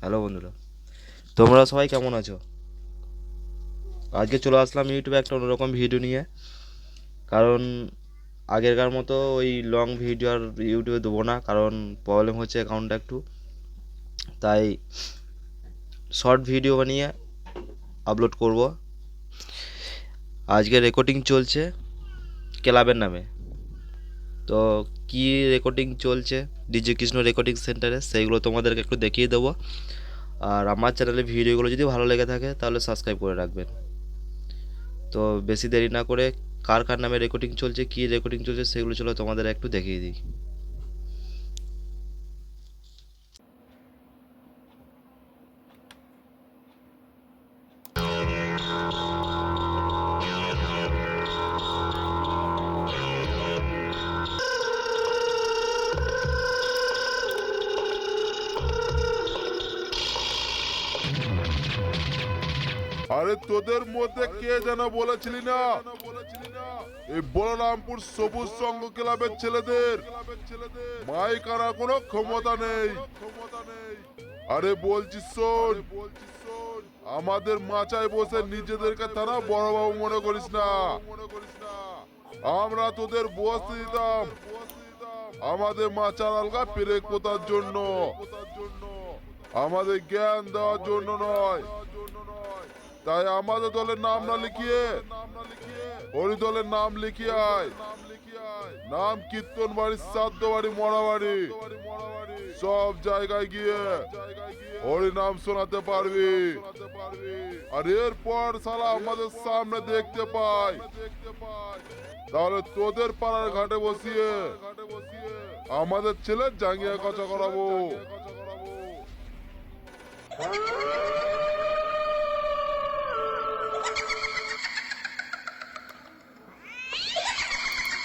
Hello বন্ধুরা, তোমরা সবাই কেমন আছো? আজকে চলে আসলাম ইউটিউবে একটা অন্যরকম ভিডিও নিয়ে, কারণ আগেরকার মতো ওই লং ভিডিও আর ইউটিউবে দেবো না, কারণ প্রবলেম হচ্ছে অ্যাকাউন্টটা একটু। তাই শর্ট ভিডিও বানিয়ে আপলোড করব। আজকে রেকর্ডিং চলছে ক্লাবের নামে। তো কি রেকর্ডিং চলছে? ডিজে কৃষ্ণ রেকর্ডিং সেন্টারে সেইগুলো তোমাদেরকে একটু দেখিয়ে দেবো। আর আমার চ্যানেলে ভিডিওগুলো যদি ভালো লেগে থাকে, তাহলে সাবস্ক্রাইব করে রাখবেন। তো বেশি দেরি না করে কার কার নামে রেকর্ডিং চলছে, কী রেকর্ডিং চলছে, সেগুলো চলো তোমাদের একটু দেখিয়ে দিই। আরে তোদের মধ্যে কে যেন বলেছিলি না? এই বলরামপুর সবুজ সংঘ ক্লাবের ছেলেদের। মাইক আনার কোনো ক্ষমতা নেই। আরে বলছি শোন, আমাদের মাচায় বসে নিজেদেরকে তারা বড় বাবু মনে করিস না। আমরা তোদের বসতে দিতাম। আমাদের মাচার আলগা পেরেক পোতার জন্য। আমাদের জ্ঞান দেওয়ার জন্য নয়। তাই আমাদের দলের নাম না লিখিয়ে হরি দলের নাম লিখিয়ে আয়। নাম কীর্তন বাড়ি, শ্রাদ্ধ বাড়ি, মরা বাড়ি। সব জায়গায় গিয়ে হরি নাম শোনাতে পারবি। আর এরপর সালা আমাদের সামনে দেখতে পাই। তাহলে তোদের পাড়ার ঘাটে বসিয়ে আমাদের ছেলে জাঙ্গিয়া কচা করাবো।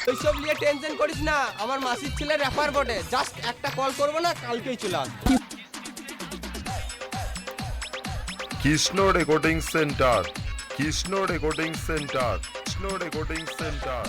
ওইসব নিয়ে টেনশন করিস না, আমার মাসির ছেলে র্যাপার বটে। জাস্ট একটা কল করব না, কালকেই চলে Krishna recording centre Krishna recording centre Krishna recording centre